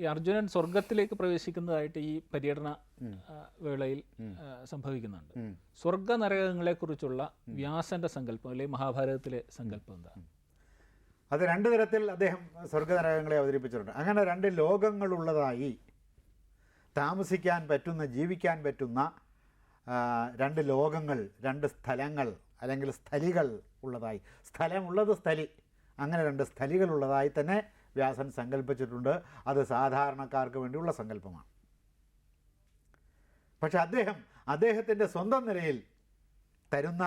ഈ അർജുനൻ സ്വർഗത്തിലേക്ക് പ്രവേശിക്കുന്നതായിട്ട് ഈ പര്യടന വേളയിൽ സംഭവിക്കുന്നുണ്ട്. സ്വർഗ നരകങ്ങളെ കുറിച്ചുള്ള വ്യാസന്റെ സങ്കല്പം അല്ലെങ്കിൽ മഹാഭാരതത്തിലെ സങ്കല്പം എന്താ? അത് രണ്ട് തരത്തിൽ അദ്ദേഹം സ്വർഗനരകങ്ങളെ അവതരിപ്പിച്ചിട്ടുണ്ട്. അങ്ങനെ രണ്ട് ലോകങ്ങളുള്ളതായി താമസിക്കാൻ പറ്റുന്ന ജീവിക്കാൻ പറ്റുന്ന രണ്ട് ലോകങ്ങൾ രണ്ട് സ്ഥലങ്ങൾ അല്ലെങ്കിൽ സ്ഥലികൾ ഉള്ളതായി. സ്ഥലമുള്ളത് സ്ഥലി അങ്ങനെ രണ്ട് സ്ഥലികളുള്ളതായി തന്നെ വ്യാസൻ സങ്കല്പിച്ചിട്ടുണ്ട് അത് സാധാരണക്കാർക്ക് വേണ്ടിയുള്ള സങ്കല്പമാണ്. പക്ഷെ അദ്ദേഹം അദ്ദേഹത്തിന്റെ സ്വന്തം നിലയിൽ തരുന്ന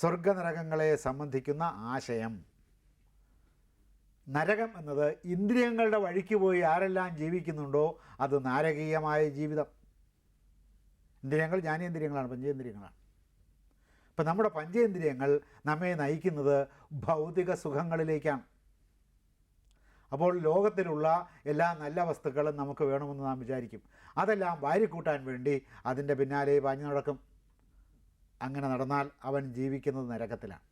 സ്വർഗനരകങ്ങളെ സംബന്ധിക്കുന്ന ആശയം നരകം എന്നത് ഇന്ദ്രിയങ്ങളുടെ വഴിക്ക് പോയി ആരെല്ലാം ജീവിക്കുന്നുണ്ടോ അത് നാരകീയമായ ജീവിതം. ഇന്ദ്രിയങ്ങൾ ജ്ഞാനേന്ദ്രിയങ്ങളാണ് പഞ്ചേന്ദ്രിയങ്ങളാണ്. അപ്പം നമ്മുടെ പഞ്ചേന്ദ്രിയങ്ങൾ നമ്മെ നയിക്കുന്നത് ഭൗതിക സുഖങ്ങളിലേക്കാണ്. അപ്പോൾ ലോകത്തിലുള്ള എല്ലാ നല്ല വസ്തുക്കളും നമുക്ക് വേണമെന്ന് നാം വിചാരിക്കും. അതെല്ലാം വാരിക്കൂട്ടാൻ വേണ്ടി അതിന്റെ പിന്നാലെ പാഞ്ഞു നടക്കും. അങ്ങനെ നടന്നാൽ അവൻ ജീവിക്കുന്നത് നരകത്തിലാണ്.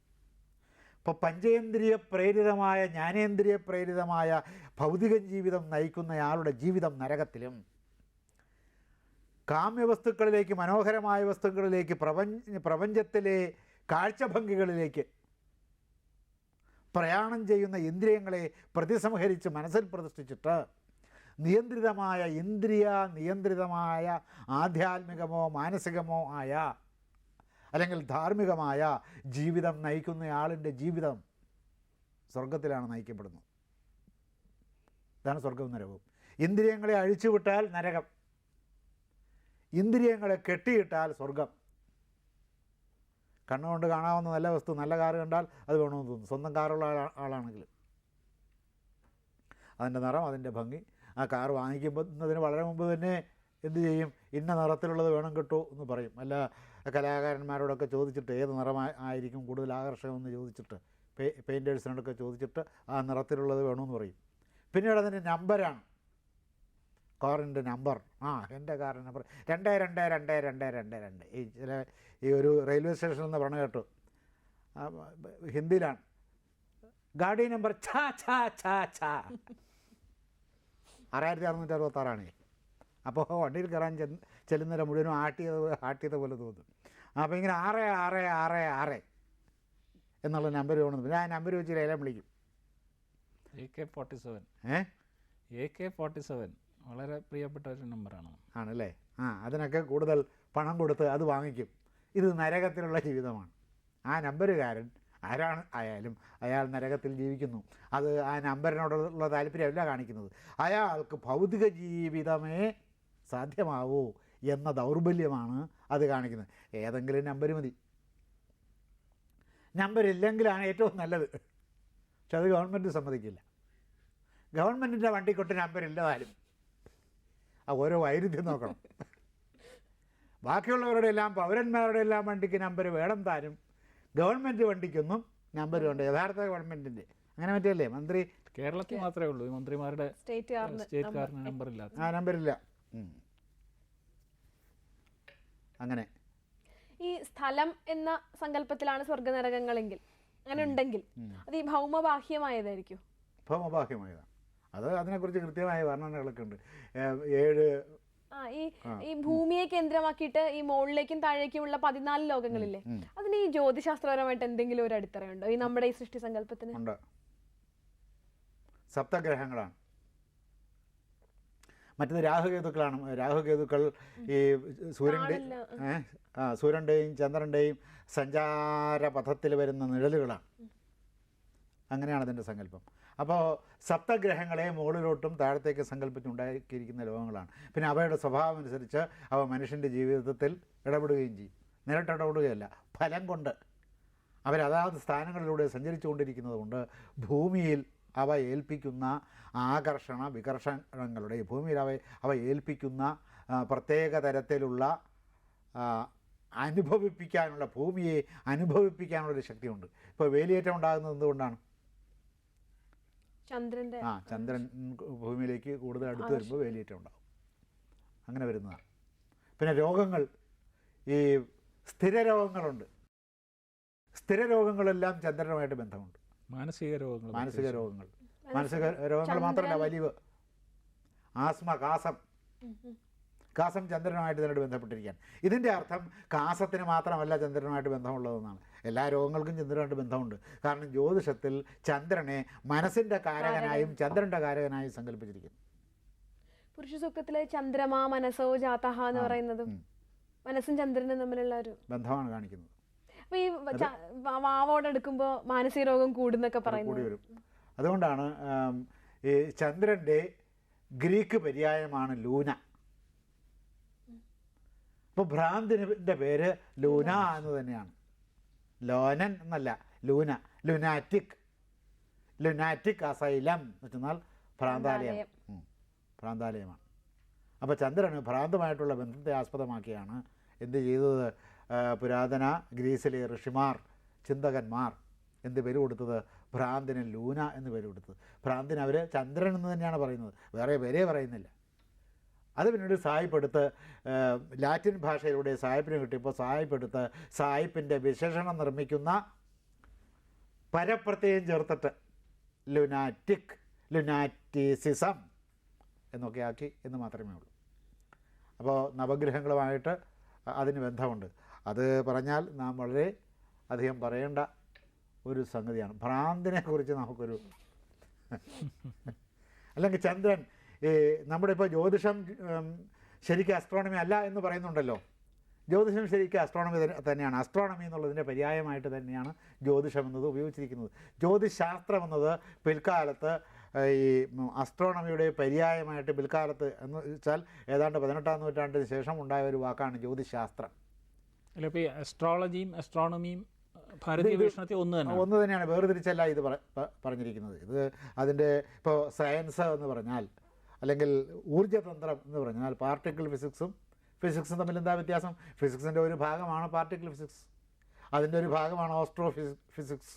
ഇപ്പോൾ പഞ്ചേന്ദ്രിയ പ്രേരിതമായ ജ്ഞാനേന്ദ്രിയ പ്രേരിതമായ ഭൗതിക ജീവിതം നയിക്കുന്നയാളുടെ ജീവിതം നരകത്തിലും. കാമ്യവസ്തുക്കളിലേക്ക് മനോഹരമായ വസ്തുക്കളിലേക്ക് പ്രപഞ്ച പ്രപഞ്ചത്തിലെ കാഴ്ചഭംഗികളിലേക്ക് പ്രയാണം ചെയ്യുന്ന ഇന്ദ്രിയങ്ങളെ പ്രതിസംഹരിച്ച് മനസ്സിൽ പ്രതിഷ്ഠിച്ചിട്ട് നിയന്ത്രിതമായ ഇന്ദ്രിയ നിയന്ത്രിതമായ ആധ്യാത്മികമോ മാനസികമോ ആയ അല്ലെങ്കിൽ ധാർമ്മികമായ ജീവിതം നയിക്കുന്നയാളിന്റെ ജീവിതം സ്വർഗത്തിലാണ് നയിക്കപ്പെടുന്നത്. ഇതാണ് സ്വർഗവും നരകവും. ഇന്ദ്രിയങ്ങളെ അഴിച്ചുവിട്ടാൽ നരകം. ഇന്ദ്രിയങ്ങളെ കെട്ടിയിട്ടാൽ സ്വർഗം കണ്ണുകൊണ്ട് കാണാവുന്ന നല്ല വസ്തു നല്ല കാറ് കണ്ടാൽ അത് വേണമെന്ന് തോന്നും. സ്വന്തം കാറുള്ള ആളാ ആളാണെങ്കിൽ അതിന്റെ നിറം അതിന്റെ ഭംഗി. ആ കാർ വാങ്ങിക്കുമ്പോഴതിന് വളരെ മുമ്പ് തന്നെ എന്ത് ചെയ്യും? ഇന്ന നിറത്തിലുള്ളത് വേണം കിട്ടുമോ എന്ന് പറയും. അല്ല കലാകാരന്മാരോടൊക്കെ ചോദിച്ചിട്ട് ഏത് നിറമായിരിക്കും കൂടുതൽ ആകർഷകമെന്ന് ചോദിച്ചിട്ട് പേ പെയിന്റേഴ്സിനോടൊക്കെ ചോദിച്ചിട്ട് ആ നിറത്തിലുള്ളത് വേണമെന്ന് പറയും. പിന്നീട് അതിന്റെ നമ്പരാണ് കാറിന്റെ നമ്പർ. ആ എന്റെ കാറിന്റെ നമ്പർ. രണ്ട് രണ്ട് രണ്ട് രണ്ട് രണ്ട് രണ്ട്. ഈ ചില ഈ ഒരു റെയിൽവേ സ്റ്റേഷൻ നിന്ന് പറഞ്ഞു കേട്ടു. ഹിന്ദിയിലാണ്. ഗാഡി നമ്പർ ഛാ ഛാ ഛാ ഛാ. ആറായിരത്തി അറുന്നൂറ്റി അറുപത്താറാണേ അപ്പോൾ വണ്ടിയിൽ കയറാൻ ചെന്ന് ചെല്ലുന്നവരെ മുഴുവനും ആട്ടിയത് ആട്ടിയത് പോലെ തോന്നും. അപ്പോൾ ഇങ്ങനെ ആറ് ആറ് ആറ് ആറ് എന്നുള്ള നമ്പർ വേണം ഞാൻ ആ നമ്പർ വെച്ച് ലേലം വിളിക്കും. A K forty seven. ഏ? A K forty seven. വളരെ പ്രിയപ്പെട്ട ഒരു നമ്പറാണ്. ആണല്ലേ? ആ അതിനൊക്കെ കൂടുതൽ പണം കൊടുത്ത് അത് വാങ്ങിക്കും. ഇത് നരകത്തിലുള്ള ജീവിതമാണ്. ആ നമ്പരുകാരൻ ആരാണ് ആയാലും അയാൾ നരകത്തിൽ ജീവിക്കുന്നു. അത് ആ നമ്പറിനോടുള്ള താല്പര്യമല്ല കാണിക്കുന്നത്. അയാൾക്ക് ഭൗതിക ജീവിതമേ സാധ്യമാവൂ എന്ന ദൗർബല്യമാണ് അത് കാണിക്കുന്നത്. ഏതെങ്കിലും നമ്പർ മതി. നമ്പർ ഇല്ലെങ്കിലാണ് ഏറ്റവും നല്ലത്. പക്ഷെ അത് ഗവൺമെന്റ് സമ്മതിക്കില്ല. ഗവൺമെന്റിന്റെ വണ്ടിക്കൊട്ട് നമ്പർ ഇല്ലതാലും ആ ഓരോ വൈരുദ്ധ്യം നോക്കണം. ബാക്കിയുള്ളവരുടെ എല്ലാം പൗരന്മാരുടെ എല്ലാം വണ്ടിക്ക് നമ്പർ വേണം താനും. ഗവൺമെന്റ് വണ്ടിക്കൊന്നും നമ്പർ വേണ്ട. യഥാർത്ഥ ഗവൺമെന്റിന്റെ അങ്ങനെ പറ്റിയല്ലേ മന്ത്രി കേരളത്തിൽ മാത്രമേ ഉള്ളൂ. ഈ മന്ത്രിമാരുടെ സ്റ്റേറ്റ് നമ്പറില്ല നമ്പർ ഇല്ലാത്ത ആ നമ്പറില്ല. ഇല്ല അങ്ങനെ. ഈ സ്ഥലം എന്ന സങ്കല്പത്തിലാണ് സ്വർഗനരകങ്ങളെങ്കിൽ. അങ്ങനെ ഉണ്ടെങ്കിൽ അത് ഈ ഭൗമബാഹ്യമായതായിരിക്കും. ഭൗമബാഹ്യമായതാണ്. അത് അതിനെക്കുറിച്ച് കൃത്യമായ വർണനകളൊക്കെ ഉണ്ട്. ഏഴ് ഈ ഈ ഭൂമിയെ കേന്ദ്രമാക്കിയിട്ട് ഈ മുകളിലേക്കും താഴേക്കുമുള്ള പതിനാല് ലോകങ്ങളില്ലേ? അതിന് ഈ ജ്യോതിശാസ്ത്രപരമായിട്ട് എന്തെങ്കിലും ഒരു അടിത്തറയുണ്ടോ? ഈ നമ്മുടെ ഈ സൃഷ്ടി സങ്കല്പത്തിന് ഉണ്ട്. സപ്തഗ്രഹങ്ങളാണ്. മറ്റത് രാഹുകേതുക്കളാണ്. രാഹുകേതുക്കൾ ഈ സൂര്യന്റെ ആ സൂര്യന്റെയും ചന്ദ്രന്റെയും സഞ്ചാരപഥത്തിൽ വരുന്ന നിഴലുകളാണ്. അങ്ങനെയാണ് അതിന്റെ സങ്കല്പം. അപ്പോൾ സപ്തഗ്രഹങ്ങളെ മുകളിലോട്ടും താഴത്തേക്ക് സങ്കല്പിച്ചുണ്ടാക്കിയിരിക്കുന്ന ലോകങ്ങളാണ് പിന്നെ അവയുടെ സ്വഭാവം അനുസരിച്ച് അവ മനുഷ്യന്റെ ജീവിതത്തിൽ ഇടപെടുകയും ചെയ്യും. നേരിട്ട് ഇടപെടുകയല്ല ഫലം കൊണ്ട്. അവരതാത് സ്ഥാനങ്ങളിലൂടെ സഞ്ചരിച്ചുകൊണ്ടിരിക്കുന്നതുകൊണ്ട് ഭൂമിയിൽ അവ ഏൽപ്പിക്കുന്ന ആകർഷണ വികർഷണങ്ങളുടെ ഭൂമിയിൽ അവ അവ ഏൽപ്പിക്കുന്ന പ്രത്യേക തരത്തിലുള്ള അനുഭവിപ്പിക്കാനുള്ള ഭൂമിയെ അനുഭവിപ്പിക്കാനുള്ളൊരു ശക്തിയുണ്ട്. ഇപ്പോൾ വേലിയേറ്റം ഉണ്ടാകുന്നത് എന്തുകൊണ്ടാണ്? ചന്ദ്രന്റെ ആ ചന്ദ്രൻ ഭൂമിയിലേക്ക് കൂടുതൽ അടുത്ത് വരുമ്പോൾ വേലിയേറ്റം ഉണ്ടാകും അങ്ങനെ വരുന്നതാണ്. പിന്നെ രോഗങ്ങൾ ഈ സ്ഥിര രോഗങ്ങളുണ്ട്. സ്ഥിര രോഗങ്ങളെല്ലാം ചന്ദ്രനുമായിട്ട് ബന്ധമുണ്ട്. മാനസിക രോഗങ്ങൾ മാനസിക രോഗങ്ങൾ. മാനസിക രോഗങ്ങൾ മാത്രമല്ല വലിവ് ആസ്മ കാസം. കാസം ചന്ദ്രനുമായിട്ട് ഇതിനോട് ബന്ധപ്പെട്ടിരിക്കാൻ ഇതിന്റെ അർത്ഥം കാസത്തിന് മാത്രമല്ല ചന്ദ്രനുമായിട്ട് ബന്ധമുള്ളതെന്നാണ്. എല്ലാ രോഗങ്ങൾക്കും ചന്ദ്രനുമായിട്ട് ബന്ധമുണ്ട്. കാരണം ജ്യോതിഷത്തിൽ ചന്ദ്രനെ മനസ്സിന്റെ കാരകനായും ചന്ദ്രന്റെ കാരകനായും സങ്കല്പിച്ചിരിക്കുന്നു. പുരുഷ സൂക്തത്തിലെ ചന്ദ്രമാ മനസ്സോ ജാതഹ എന്ന് പറയുന്നതും. മനസ്സും ചന്ദ്രനും തമ്മിലുള്ള ഒരു ബന്ധമാണ് കാണിക്കുന്നത്. അപ്പൊ ഈ വാവോടെ എടുക്കുമ്പോൾ മാനസിക രോഗം കൂടുന്നൊക്കെ കൂടി പറയുന്നത് അതുകൊണ്ടാണ് ഈ ചന്ദ്രന്റെ ഗ്രീക്ക് പര്യായമാണ് ലൂന. അപ്പോൾ ഭ്രാന്തിന്റെ പേര് ലൂന എന്ന് തന്നെയാണ്. ലോനൻ എന്നല്ല ലൂന ലുനാറ്റിക്. ലുനാറ്റിക് അസൈലം എന്ന് വെച്ചാൽ ഭ്രാന്താലയം. ഭ്രാന്താലയം. ഭ്രാന്താലയമാണ്. അപ്പോൾ ചന്ദ്രന് ഭ്രാന്തമായിട്ടുള്ള ബന്ധത്തെ ആസ്പദമാക്കിയാണ് എന്ത് ചെയ്തത്? പുരാതന ഗ്രീസിലെ ഋഷിമാർ ചിന്തകന്മാർ എന്ത് പേര് കൊടുത്തത്? ഭ്രാന്തിന് ലൂന എന്ന് പേര് കൊടുത്തത്. ഭ്രാന്തിന് അവർ ചന്ദ്രൻ എന്ന് തന്നെയാണ് പറയുന്നത്. വേറെ പേരേ പറയുന്നില്ല. അത് പിന്നീട് സായിപ്പെടുത്ത് ലാറ്റിൻ ഭാഷയിലൂടെ സായിപ്പിന് കിട്ടിയപ്പോൾ സായിപ്പെടുത്ത് സായിപ്പിന്റെ വിശേഷണം നിർമ്മിക്കുന്ന പരപ്രത്യയം ചേർത്തിട്ട് ലുനാറ്റിക് ലുനാറ്റിസിസം എന്നൊക്കെ ആക്കി എന്ന് മാത്രമേ ഉള്ളൂ. അപ്പോൾ നവഗ്രഹങ്ങളുമായിട്ട് അതിന് ബന്ധമുണ്ട്. അത് പറഞ്ഞാൽ നാം വളരെ അധികം പറയേണ്ട ഒരു സംഗതിയാണ്. ഭ്രാന്തിനെ കുറിച്ച് നമുക്കൊരു അല്ലെങ്കിൽ ചന്ദ്രൻ ഈ നമ്മുടെ ഇപ്പോൾ ജ്യോതിഷം ശരിക്കും അസ്ട്രോണമി അല്ല എന്ന് പറയുന്നുണ്ടല്ലോ. ജ്യോതിഷം ശരിക്കും അസ്ട്രോണമി തന്നെയാണ്. അസ്ട്രോണമി എന്നുള്ളതിന്റെ പര്യായമായിട്ട് തന്നെയാണ് ജ്യോതിഷം എന്നത് ഉപയോഗിച്ചിരിക്കുന്നത്. ജ്യോതിശാസ്ത്രം എന്നത് പിൽക്കാലത്ത് ഈ അസ്ട്രോണമിയുടെ പര്യായമായിട്ട് പിൽക്കാലത്ത് എന്ന് വെച്ചാൽ ഏതാണ്ട് പതിനെട്ടാം നൂറ്റാണ്ടിന് ശേഷം ഉണ്ടായ ഒരു വാക്കാണ് ജ്യോതിശാസ്ത്രം. അല്ല ഇപ്പോൾ ഈ അസ്ട്രോളജിയും അസ്ട്രോണമിയും ഭാരതീയ വീക്ഷണത്തിൽ ഒന്ന് തന്നെ ഒന്ന് തന്നെയാണ്. വേർതിരിച്ചല്ല ഇത് പറ- പറഞ്ഞിരിക്കുന്നത്. ഇത് അതിന്റെ ഇപ്പോൾ സയൻസ് എന്ന് പറഞ്ഞാൽ അല്ലെങ്കിൽ ഊർജതന്ത്രം എന്ന് പറഞ്ഞാൽ പാർട്ടിക്കിൾ ഫിസിക്സും ഫിസിക്സും തമ്മിൽ എന്താ വ്യത്യാസം? ഫിസിക്സിന്റെ ഒരു ഭാഗമാണ് പാർട്ടിക്കിൾ ഫിസിക്സ് അതിന്റെ ഒരു ഭാഗമാണ് ഓസ്ട്രോ ഫിസിക്സ്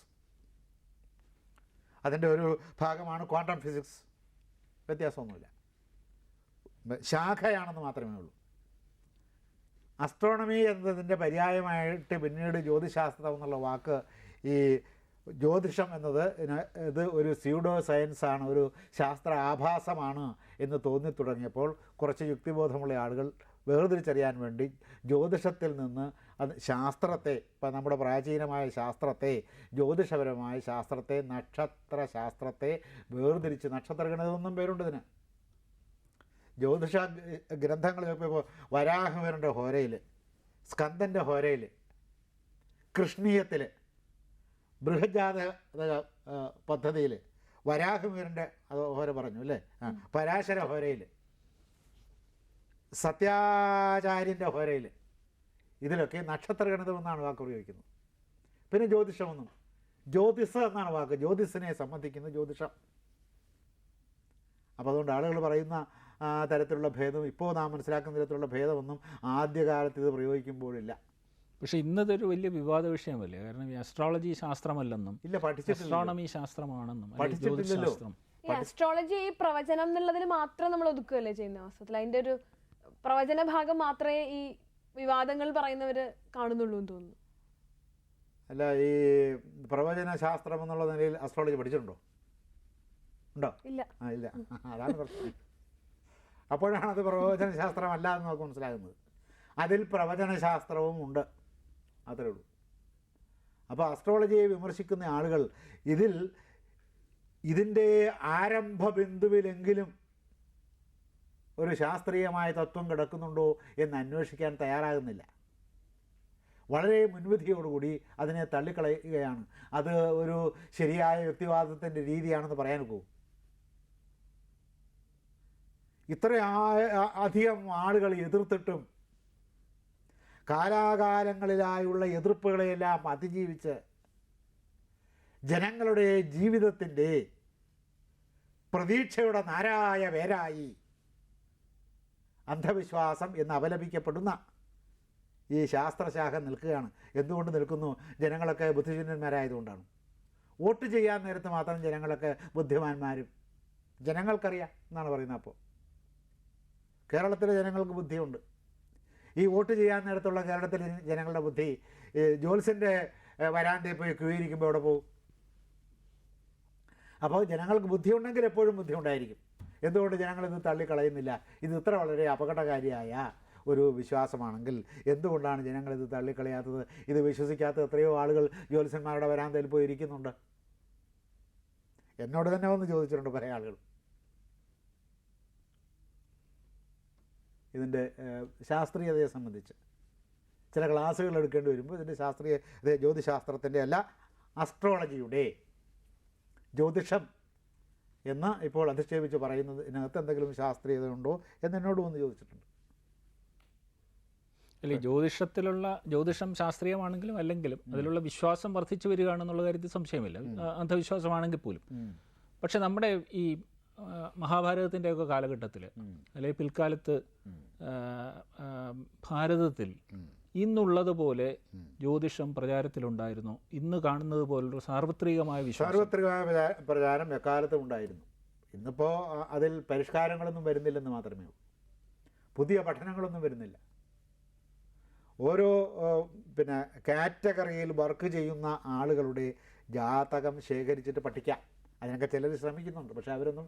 അതിന്റെ ഒരു ഭാഗമാണ് ക്വാണ്ടം ഫിസിക്സ് വ്യത്യാസമൊന്നുമില്ല. ശാഖയാണെന്ന് മാത്രമേ ഉള്ളൂ. അസ്ട്രോണമി എന്നതിന്റെ പര്യായമായിട്ട് പിന്നീട് ജ്യോതിശാസ്ത്രം എന്നുള്ള വാക്ക് ഈ ജ്യോതിഷം എന്നത് ഇത് ഒരു സ്യൂഡോ സയൻസാണ് ഒരു ശാസ്ത്ര ആഭാസമാണ് എന്ന് തോന്നി തുടങ്ങിയപ്പോൾ കുറച്ച് യുക്തിബോധമുള്ള ആളുകൾ വേർതിരിച്ചറിയാൻ വേണ്ടി ജ്യോതിഷത്തിൽ നിന്ന് അത് ശാസ്ത്രത്തെ ഇപ്പം നമ്മുടെ പ്രാചീനമായ ശാസ്ത്രത്തെ ജ്യോതിഷപരമായ ശാസ്ത്രത്തെ നക്ഷത്ര ശാസ്ത്രത്തെ വേർതിരിച്ച് നക്ഷത്രഗണിതമൊന്നും പേരുണ്ട് ഇതിന്. ജ്യോതിഷ ഗ്രന്ഥങ്ങളിൽ ഇപ്പോൾ വരാഹവരുടെ ഹോരയിൽ സ്കന്ദന്റെ ഹോരയിൽ കൃഷ്ണീയത്തിൽ ബൃഹജാതക പദ്ധതിയിൽ വരാഹമീറിന്റെ ഹോര പറഞ്ഞു അല്ലേ? ആ പരാശര ഹോരയിൽ സത്യാചാര്യന്റെ ഹോരയിൽ ഇതിലൊക്കെ നക്ഷത്രഗണിതം എന്നാണ് വാക്ക് ഉപയോഗിക്കുന്നത് പിന്നെ ജ്യോതിഷമെന്നും ജ്യോതിസ് എന്നാണ് വാക്ക്. ജ്യോതിസിനെ സംബന്ധിക്കുന്ന ജ്യോതിഷം. അപ്പോൾ അതുകൊണ്ട് ആളുകൾ പറയുന്ന തരത്തിലുള്ള ഭേദം ഇപ്പോൾ നാം മനസ്സിലാക്കുന്ന തരത്തിലുള്ള ഭേദമൊന്നും ആദ്യകാലത്ത് ഇത് പ്രയോഗിക്കുമ്പോഴില്ല. പക്ഷേ ഇന്നതൊരു വലിയ വിവാദ വിഷയമല്ലേ? കാരണം ഈ അസ്ട്രോളജി ശാസ്ത്രമല്ലെന്നും ഇല്ല അസ്ട്രോണമി ശാസ്ത്രമാണെന്നും അസ്ട്രോളജി ഈ പ്രവചനം എന്നുള്ളതിൽ മാത്രം നമ്മൾ ഒതുക്കുകയല്ലേ ചെയ്യുന്ന അവസരത്തിൽ അതിന്റെ ഒരു പ്രവചന ഭാഗം മാത്രമേ ഈ വിവാദങ്ങൾ പറയുന്നവര് കാണുന്നുള്ളൂ എന്ന് തോന്നുന്നു. അല്ല ഈ പ്രവചന ശാസ്ത്രം എന്നുള്ള നിലയിൽ അസ്ട്രോളജി പഠിച്ചിട്ടുണ്ടോ? ഉണ്ടോ? ഇല്ല. ആ ഇല്ല. അതാണ് പ്രശ്നം. അപ്പോഴാണ് അത് പ്രവചന ശാസ്ത്രമല്ല എന്ന് നമുക്ക് മനസ്സിലാകുന്നത്. അതിൽ പ്രവചന ശാസ്ത്രവും ഉണ്ട്. അത്രേ ഉള്ളൂ. അപ്പോൾ അസ്ട്രോളജിയെ വിമർശിക്കുന്ന ആളുകൾ ഇതിൽ ഇതിന്റെ ആരംഭ ബിന്ദുവിലെങ്കിലും ഒരു ശാസ്ത്രീയമായ തത്വം കിടക്കുന്നുണ്ടോ എന്ന് അന്വേഷിക്കാൻ തയ്യാറാകുന്നില്ല. വളരെ മുൻവിധിയോടുകൂടി അതിനെ തള്ളിക്കളയുകയാണ്. അത് ഒരു ശരിയായ യുക്തിവാദത്തിന്റെ രീതിയാണെന്ന് പറയാൻ പോകും ഇത്ര അധികം ആളുകൾ എതിർത്തിട്ടും കാലാകാലങ്ങളിലായുള്ള എതിർപ്പുകളെയെല്ലാം അതിജീവിച്ച് ജനങ്ങളുടെ ജീവിതത്തിന്റെ പ്രതീക്ഷയുടെ നാരായ വേരായി അന്ധവിശ്വാസം എന്ന് അപലപിക്കപ്പെടുന്ന ഈ ശാസ്ത്രശാഖ നിൽക്കുകയാണ്. എന്തുകൊണ്ട് നിൽക്കുന്നു? ജനങ്ങളൊക്കെ ബുദ്ധിശൂന്യന്മാരായതുകൊണ്ടാണ്. വോട്ട് ചെയ്യാൻ നേരത്ത് മാത്രം ജനങ്ങളൊക്കെ ബുദ്ധിമാന്മാരും. ജനങ്ങൾക്കറിയാം എന്നാണ് പറയുന്നത് അപ്പോൾ. കേരളത്തിലെ ജനങ്ങൾക്ക് ബുദ്ധിയുണ്ട്. ഈ വോട്ട് ചെയ്യാൻ നേരത്തുള്ള കേരളത്തിലെ ജനങ്ങളുടെ ബുദ്ധി ജോൽസിന്റെ വരാന്തയിൽ പോയി ക്യൂ ഇരിക്കുമ്പോൾ അവിടെ പോകും അപ്പോൾ ജനങ്ങൾക്ക് ബുദ്ധിയുണ്ടെങ്കിൽ എപ്പോഴും ബുദ്ധി ഉണ്ടായിരിക്കും എന്തുകൊണ്ട് ജനങ്ങളിത് തള്ളിക്കളയുന്നില്ല? ഇത് ഇത്ര വളരെ അപകടകാരിയായ ഒരു വിശ്വാസമാണെങ്കിൽ എന്തുകൊണ്ടാണ് ജനങ്ങളിത് തള്ളിക്കളയാത്തത്? ഇത് വിശ്വസിക്കാത്ത എത്രയോ ആളുകൾ ജ്യോത്സ്യന്മാരുടെ വരാന്തയിൽ പോയി ഇരിക്കുന്നുണ്ട്. എന്നോട് തന്നെ വന്ന് ചോദിച്ചിട്ടുണ്ട് പല ആളുകൾ ഇതിന്റെ ശാസ്ത്രീയതയെ സംബന്ധിച്ച്. ചില ക്ലാസ്സുകൾ എടുക്കേണ്ടി വരുമ്പോൾ ഇതിന്റെ ശാസ്ത്രീയ ജ്യോതിശാസ്ത്രത്തിന്റെ അല്ല അസ്ട്രോളജിയുടെ ജ്യോതിഷം എന്ന് ഇപ്പോൾ അധിക്ഷേപിച്ച് പറയുന്നത്. ഇതിനകത്ത് എന്തെങ്കിലും ശാസ്ത്രീയത ഉണ്ടോ എന്ന് എന്നോട് വന്ന് ചോദിച്ചിട്ടുണ്ട്. അല്ല ജ്യോതിഷത്തിലുള്ള ജ്യോതിഷം ശാസ്ത്രീയമാണെങ്കിലും അല്ലെങ്കിലും അതിലുള്ള വിശ്വാസം വർദ്ധിച്ചു വരികയാണെന്നുള്ള കാര്യത്തിൽ സംശയമില്ല. അന്ധവിശ്വാസമാണെങ്കിൽ പോലും. പക്ഷെ നമ്മുടെ ഈ മഹാഭാരതത്തിന്റെയൊക്കെ കാലഘട്ടത്തിൽ അല്ലെങ്കിൽ പിൽക്കാലത്ത് ഭാരതത്തിൽ ഇന്നുള്ളതുപോലെ ജ്യോതിഷം പ്രചാരത്തിലുണ്ടായിരുന്നു. ഇന്ന് കാണുന്നത് പോലൊരു സാർവത്രികമായ സാർവത്രികമായ പ്രചാരം എക്കാലത്തും ഉണ്ടായിരുന്നു. ഇന്നിപ്പോൾ അതിൽ പരിഷ്കാരങ്ങളൊന്നും വരുന്നില്ലെന്ന് മാത്രമേ ഉള്ളൂ. പുതിയ പഠനങ്ങളൊന്നും വരുന്നില്ല. ഓരോ പിന്നെ കാറ്റഗറിയിൽ വർക്ക് ചെയ്യുന്ന ആളുകളുടെ ജാതകം ശേഖരിച്ചിട്ട് പഠിക്കാം. അതിനൊക്കെ ചിലർ ശ്രമിക്കുന്നുണ്ട്. പക്ഷെ അവരൊന്നും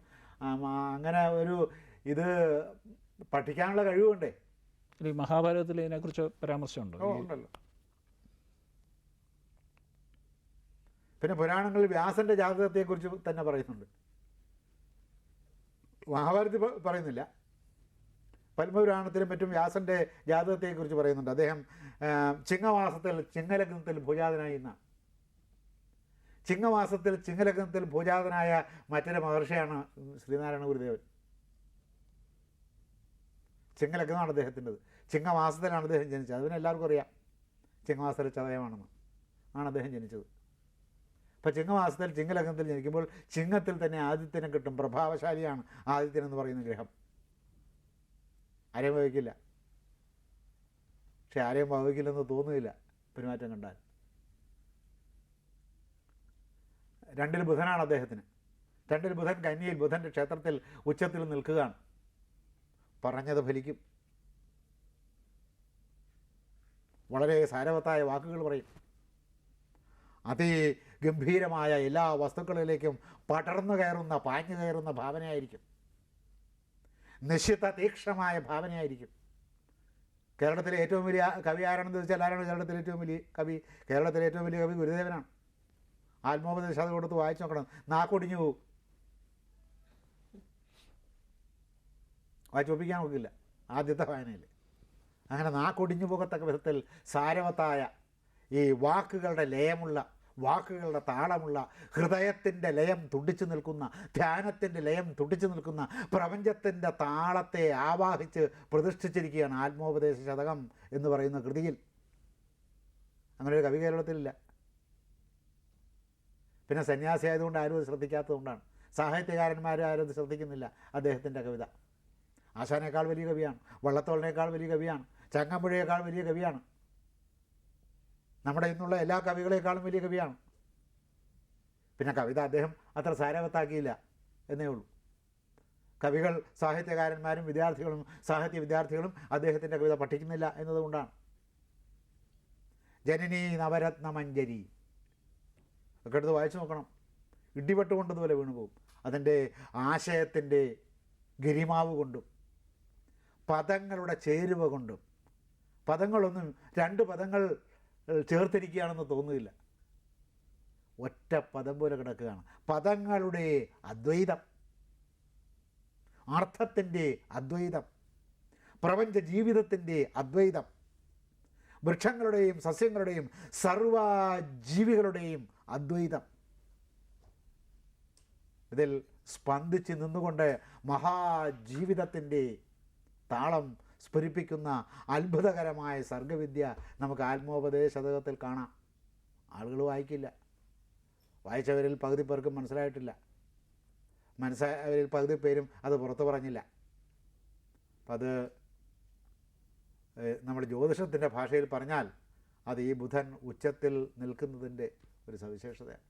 അങ്ങനെ ഒരു ഇത് പഠിക്കാനുള്ള കഴിവുണ്ടേ? ഈ മഹാഭാരതത്തിൽ ഇതിനെക്കുറിച്ച് പരാമർശമുണ്ടോ? ഉണ്ടല്ലോ. പിന്നെ പുരാണങ്ങളിൽ വ്യാസന്റെ ജാതകത്തെക്കുറിച്ച് തന്നെ പറയുന്നുണ്ട്. മഹാഭാരതത്തിൽ പറയുന്നില്ല. പത്മപുരാണത്തിലും മറ്റും വ്യാസന്റെ ജാതകത്തെക്കുറിച്ച് പറയുന്നുണ്ട്. അദ്ദേഹം ചിങ്ങമാസത്തിൽ ചിങ്ങലഗ്നത്തിൽ ഭുജാതനായി എന്നാണ്. ചിങ്ങമാസത്തിൽ ചിങ്ങലഗ്നത്തിൽ ഭൂജാതനായ മറ്റൊരു മഹർഷിയാണ് ശ്രീനാരായണ ഗുരുദേവൻ. ചിങ്ങലഗ്നമാണ് അദ്ദേഹത്തിന്റെത്. ചിങ്ങമാസത്തിലാണ് അദ്ദേഹം ജനിച്ചത്. അതിന് എല്ലാവർക്കും അറിയാം. ചിങ്ങമാസത്തിലെ ചതയമാണെന്ന്. ആണ് അദ്ദേഹം ജനിച്ചത്. അപ്പോൾ ചിങ്ങമാസത്തിൽ ചിങ്ങലഗ്നത്തിൽ ജനിക്കുമ്പോൾ ചിങ്ങത്തിൽ തന്നെ ആദിത്യനെ കിട്ടും. പ്രഭാവശാലിയാണ് ആദിത്യൻ എന്ന് പറയുന്ന ഗ്രഹം. ആരെയും വഹിക്കില്ല. പക്ഷെ ആരെയും വഹിക്കില്ലെന്ന് തോന്നുകയില്ല. പെരുമാറ്റം കണ്ടാൽ. രണ്ടിൽ ബുധനാണ് അദ്ദേഹത്തിന്. രണ്ടിൽ ബുധൻ കന്യയിൽ ബുധന്റെ ക്ഷേത്രത്തിൽ ഉച്ചത്തിൽ നിൽക്കുകയാണ്. പറഞ്ഞത് ഫലിക്കും. വളരെ സാരവത്തായ വാക്കുകൾ പറയും. അതിഗംഭീരമായ എല്ലാ വസ്തുക്കളിലേക്കും പടർന്നു കയറുന്ന പാഞ്ഞു കയറുന്ന ഭാവനയായിരിക്കും. നിശ്ചിത തീക്ഷണമായ ഭാവനയായിരിക്കും. കേരളത്തിലെ ഏറ്റവും വലിയ കവി ആരാണെന്ന് ചോദിച്ചാൽ ആരാണ് കേരളത്തിലെ ഏറ്റവും വലിയ കവി? കേരളത്തിലെ ഏറ്റവും വലിയ കവി ഗുരുദേവനാണ്. ആത്മോപദേശം അത് കൊടുത്ത് വായിച്ചു നോക്കണം. നാക്കൊടിഞ്ഞു പോകും വായിച്ചൊപ്പിക്കാൻ നോക്കില്ല ആദ്യത്തെ വായനയിൽ അങ്ങനെ നാക്കൊടിഞ്ഞു പോകത്തക്ക വിധത്തിൽ സാരവത്തായ ഈ വാക്കുകളുടെ ലയമുള്ള വാക്കുകളുടെ താളമുള്ള ഹൃദയത്തിന്റെ ലയം തുടിച്ചു നിൽക്കുന്ന ധ്യാനത്തിന്റെ ലയം തുടിച്ചു നിൽക്കുന്ന പ്രപഞ്ചത്തിന്റെ താളത്തെ ആവാഹിച്ച് പ്രതിഷ്ഠിച്ചിരിക്കുകയാണ് ആത്മോപദേശ ശതകം എന്ന് പറയുന്ന കൃതിയിൽ. അങ്ങനെ ഒരു കവി കേരളത്തിലില്ല. പിന്നെ സന്യാസി ആയതുകൊണ്ട് ആരും അത് ശ്രദ്ധിക്കാത്തതുകൊണ്ടാണ്. സാഹിത്യകാരന്മാരും ആരും അത് ശ്രദ്ധിക്കുന്നില്ല. അദ്ദേഹത്തിന്റെ കവിത. ആശാനേക്കാൾ വലിയ കവിയാണ്. വള്ളത്തോളിനേക്കാൾ വലിയ കവിയാണ്. ചങ്ങമ്പുഴയേക്കാൾ വലിയ കവിയാണ്. നമ്മുടെ ഇന്നുള്ള എല്ലാ കവികളെക്കാളും വലിയ കവിയാണ്. പിന്നെ കവിത അദ്ദേഹം അത്ര സാരവത്താക്കിയില്ല എന്നേ ഉള്ളൂ. കവികൾ സാഹിത്യകാരന്മാരും വിദ്യാർത്ഥികളും സാഹിത്യ വിദ്യാർത്ഥികളും അദ്ദേഹത്തിന്റെ കവിത പഠിക്കുന്നില്ല എന്നതുകൊണ്ടാണ്. ജനനീ നവരത്ന മഞ്ജരി ഒക്കെ എടുത്ത് വായിച്ചു നോക്കണം. ഇടിവെട്ട് കൊണ്ടതുപോലെ വീണു പോകും. അതിന്റെ ആശയത്തിന്റെ ഗരിമാവ് കൊണ്ടും പദങ്ങളുടെ ചേരുവ കൊണ്ടും പദങ്ങളൊന്നും രണ്ട് പദങ്ങൾ ചേർത്തിരിക്കുകയാണെന്ന് തോന്നുന്നില്ല. ഒറ്റ പദം പോലെ കിടക്കുകയാണ്. പദങ്ങളുടെ അദ്വൈതം അർത്ഥത്തിന്റെ അദ്വൈതം പ്രപഞ്ച ജീവിതത്തിന്റെ അദ്വൈതം വൃക്ഷങ്ങളുടെയും സസ്യങ്ങളുടെയും സർവ ജീവികളുടെയും അദ്വൈതം. ഇതിൽ സ്പന്ദിച്ച് നിന്നുകൊണ്ട് മഹാജീവിതത്തിന്റെ താളം സ്ഫുരിപ്പിക്കുന്ന അത്ഭുതകരമായ സർഗവിദ്യ നമുക്ക് ആത്മോപദേശ ശതകത്തിൽ കാണാം. ആളുകൾ വായിക്കില്ല. വായിച്ചവരിൽ പകുതി പേർക്കും മനസ്സിലായിട്ടില്ല. മനസ്സിലായവരിൽ പകുതി പേരും അത് പുറത്തു പറഞ്ഞില്ല. അപ്പം അത് നമ്മുടെ ജ്യോതിഷത്തിന്റെ ഭാഷയിൽ പറഞ്ഞാൽ അത് ഈ ബുധൻ ഉച്ചത്തിൽ നിൽക്കുന്നതിന്റെ ഒരു സവിശേഷതയാണ്.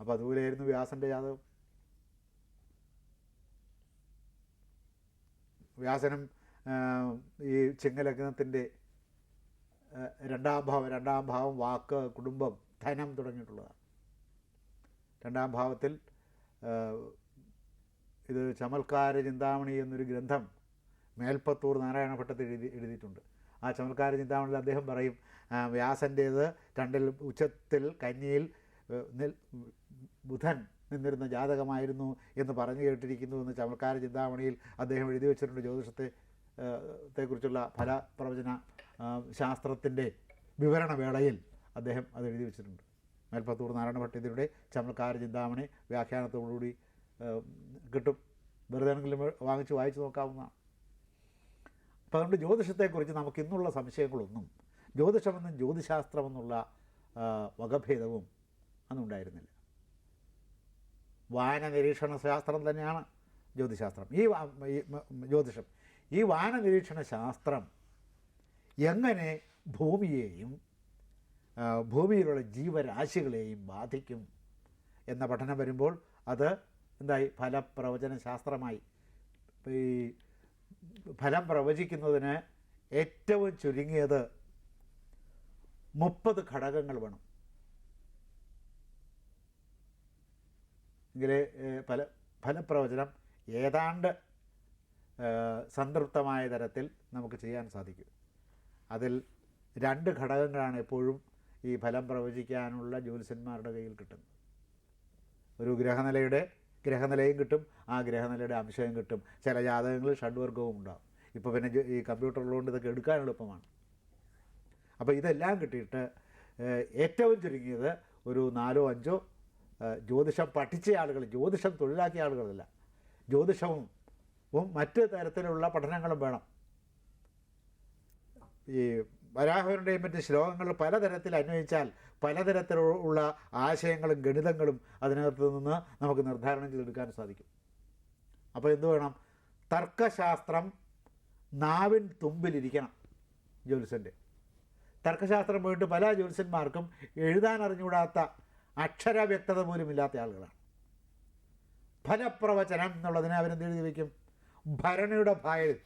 അപ്പോൾ അതുപോലെയായിരുന്നു വ്യാസന്റെ ജാതകം. വ്യാസനം ഈ ചിങ്ങലഗ്നത്തിന്റെ രണ്ടാം ഭാവം രണ്ടാം ഭാവം വാക്ക് കുടുംബം ധനം തുടങ്ങിയിട്ടുള്ളതാണ്. രണ്ടാം ഭാവത്തിൽ ഇത് ചമൽക്കാര ചിന്താമണി എന്നൊരു ഗ്രന്ഥം മേൽപ്പത്തൂർ നാരായണഭട്ടത്തിൽ എഴുതി എഴുതിയിട്ടുണ്ട്. ആ ചമൽക്കാര ചിന്താമണിയിൽ അദ്ദേഹം പറയും വ്യാസന്റേത് രണ്ടിൽ ഉച്ചത്തിൽ കന്നിയിൽ ബുധൻ നിന്നിരുന്ന ജാതകമായിരുന്നു എന്ന് പറഞ്ഞു കേട്ടിരിക്കുന്നു എന്ന് ചമൽക്കാര ചിന്താമണിയിൽ അദ്ദേഹം എഴുതി വെച്ചിട്ടുണ്ട് ജ്യോതിഷത്തെ ത്തെക്കുറിച്ചുള്ള ഫല പ്രവചന ശാസ്ത്രത്തിന്റെ വിവരണവേളയിൽ അദ്ദേഹം അത് എഴുതി വെച്ചിട്ടുണ്ട്. മേൽപ്പത്തൂർ നാരായണ ഭട്ടിയുടെ ചമൽക്കാര ചിന്താമണി വ്യാഖ്യാനത്തോടുകൂടി കിട്ടും. വെറുതെ വാങ്ങിച്ച് വായിച്ച് നോക്കാവുന്നതാണ്. അപ്പോൾ അതുകൊണ്ട് ജ്യോതിഷത്തെക്കുറിച്ച് നമുക്ക് ഇന്നുള്ള സംശയങ്ങളൊന്നും ജ്യോതിഷമെന്നും ജ്യോതിശാസ്ത്രമെന്നുള്ള വകഭേദവും അന്നുണ്ടായിരുന്നില്ല. വായന നിരീക്ഷണ ശാസ്ത്രം തന്നെയാണ് ജ്യോതിശാസ്ത്രം. ഈ ജ്യോതിഷം ഈ വാന നിരീക്ഷണ ശാസ്ത്രം എങ്ങനെ ഭൂമിയെയും ഭൂമിയിലുള്ള ജീവരാശികളെയും ബാധിക്കും എന്ന പഠനം വരുമ്പോൾ അത് എന്തായി? ഫലപ്രവചന ശാസ്ത്രമായി ഈ ഫലം പ്രവചിക്കുന്നതിന് ഏറ്റവും ചുരുങ്ങിയത് മുപ്പത് ഘടകങ്ങൾ വേണം. എങ്കിലേ ഫല ഫലപ്രവചനം ഏതാണ്ട് സംതൃപ്തമായ തരത്തിൽ നമുക്ക് ചെയ്യാൻ സാധിക്കും. അതിൽ രണ്ട് ഘടകങ്ങളാണ് എപ്പോഴും ഈ ഫലം പ്രവചിക്കാനുള്ള ജ്യോത്സ്യന്മാരുടെ കയ്യിൽ കിട്ടുന്നത്. ഒരു ഗ്രഹനിലയുടെ ഗ്രഹനിലയും കിട്ടും ആ ഗ്രഹനിലയുടെ അംശവും കിട്ടും. ചില ജാതകങ്ങളിൽ ഷഡ്വർഗവും ഉണ്ടാകും ഇപ്പോൾ പിന്നെ ഈ കമ്പ്യൂട്ടർ ഉള്ളതുകൊണ്ട് ഇതൊക്കെ എടുക്കാൻ എളുപ്പമാണ്. അപ്പോൾ ഇതെല്ലാം കിട്ടിയിട്ട് ഏറ്റവും ചുരുങ്ങിയത് ഒരു നാലോ അഞ്ചോ ജ്യോതിഷം പഠിച്ച ആളുകൾ ജ്യോതിഷം തൊഴിലാക്കിയ ആളുകളല്ല. ജ്യോതിഷവും മറ്റ് തരത്തിലുള്ള പഠനങ്ങളും വേണം. ഈ വരാഹവരുടെയും മറ്റ് ശ്ലോകങ്ങൾ പലതരത്തിൽ അന്വയിച്ചാൽ പലതരത്തിലുള്ള ആശയങ്ങളും ഗണിതങ്ങളും അതിനകത്ത് നിന്ന് നമുക്ക് നിർദ്ധാരണം ചെയ്തെടുക്കാൻ സാധിക്കും. അപ്പോൾ എന്തു വേണം? തർക്കശാസ്ത്രം നാവിൻ തുമ്പിലിരിക്കണം ജ്യോത്സ്യന്റെ തർക്കശാസ്ത്രം പോയിട്ട് പല ജ്യോത്സ്യന്മാർക്കും എഴുതാൻ അറിഞ്ഞുകൂടാത്ത അക്ഷര വ്യക്തത പോലും ഇല്ലാത്ത ആളുകളാണ്. ഫലപ്രവചനം എന്നുള്ളതിനെ അവരെന്ത് എഴുതി വയ്ക്കും? ഭരണിയുടെ ഭായൽ